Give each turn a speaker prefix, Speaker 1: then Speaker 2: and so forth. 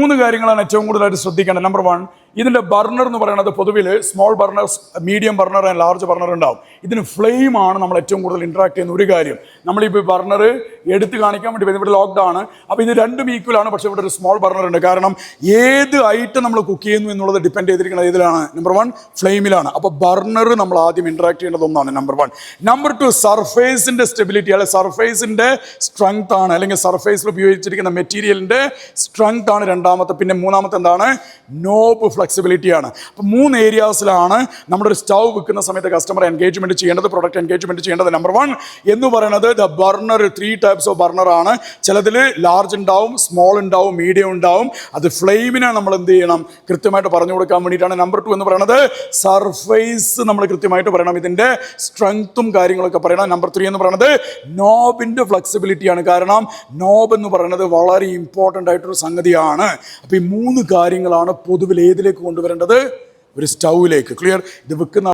Speaker 1: മൂന്ന് കാര്യങ്ങളാണ് ഏറ്റവും കൂടുതലായിട്ട് ശ്രദ്ധിക്കേണ്ടത്. നമ്പർ വൺ ഇതിന്റെ ബർണർ എന്ന് പറയുന്നത് പൊതുവിൽ small burner medium burner and large burner ഉണ്ടാവും. ഇതിന് ഫ്ലെയിം ആണ് നമ്മൾ ഏറ്റവും കൂടുതൽ ഇൻട്രാക്ട് ചെയ്യുന്ന ഒരു കാര്യം. നമ്മളിപ്പോൾ ബർണർ എടുത്ത് കാണിക്കാൻ വേണ്ടി ഇവിടെ ലോക്ക്ഡ് ആണ്. അപ്പോൾ ഇത് രണ്ടും ഈക്വൽ ആണ് പക്ഷേ ഇവിടെ ഒരു സ്മോൾ ബർണർ ഉണ്ട്. കാരണം ഏത് ഐറ്റം നമ്മൾ കുക്ക് ചെയ്യുന്നു എന്നുള്ളത് ഡിപ്പെൻഡ് ചെയ്തിരിക്കുന്നത് ഇതിലാണ് നമ്പർ വൺ ഫ്ലെയിമിലാണ്. അപ്പോൾ ബർണർ നമ്മൾ ആദ്യം ഇൻട്രാക്ട് ചെയ്യേണ്ടത് ഒന്നാണ് നമ്പർ വൺ നമ്പർ ടു സർഫേസിന്റെ സ്റ്റെബിലിറ്റി അല്ലെ സർഫേസിന്റെ സ്ട്രെങ്ത് ആണ്. അല്ലെങ്കിൽ സർഫേസിൽ ഉപയോഗിച്ചിരിക്കുന്ന മെറ്റീരിയലിന്റെ സ്ട്രെങ്ത് ആണ് രണ്ടാമത്തെ. പിന്നെ മൂന്നാമത്തെ എന്താണ്? നോബ് ഫ്ലെക്സിബിലിറ്റി ആണ്. അപ്പോൾ മൂന്ന് ഏരിയാസിലാണ് നമ്മുടെ ഒരു സ്റ്റൗ വിൽക്കുന്ന സമയത്ത് കസ്റ്റമർ എൻഗേജ്മെന്റ് ചെയ്യേണ്ടത് പ്രൊഡക്റ്റ് എൻഗേജ്മെന്റ് ചെയ്യേണ്ടത്. നമ്പർ വൺ എന്ന് പറയുന്നത് the burner three types of burner ആണ്. ചിലതിൽ ലാർജ് ഉണ്ടാവും സ്മോൾ ഉണ്ടാവും മീഡിയം ഉണ്ടാവും. അത് ഫ്ലെയിമിനെ നമ്മൾ എന്ത് ചെയ്യണം? കൃത്യമായിട്ട് പറഞ്ഞു കൊടുക്കാൻ വേണ്ടിയിട്ടാണ്. നമ്പർ ടു എന്ന് പറയുന്നത് സർഫേസ് നമ്മൾ കൃത്യമായിട്ട് പറയണം. ഇതിന്റെ സ്ട്രെങ്ത്തും കാര്യങ്ങളൊക്കെ പറയണം. നമ്പർ ത്രീ എന്ന് പറയുന്നത് നോബിന്റെ ഫ്ലെക്സിബിലിറ്റിയാണ് കാരണം നോബ് എന്ന് പറയുന്നത് വളരെ ഇമ്പോർട്ടന്റ് ആയിട്ടൊരു സംഗതിയാണ്. അപ്പോൾ ഈ മൂന്ന് കാര്യങ്ങളാണ് പൊതുവിൽ ഏതിലേക്ക് കൊണ്ടുവരേണ്ടത്. ഒരു സ്റ്റൗവിലേക്ക്. ക്ലിയർ ഇത് വെക്കുന്ന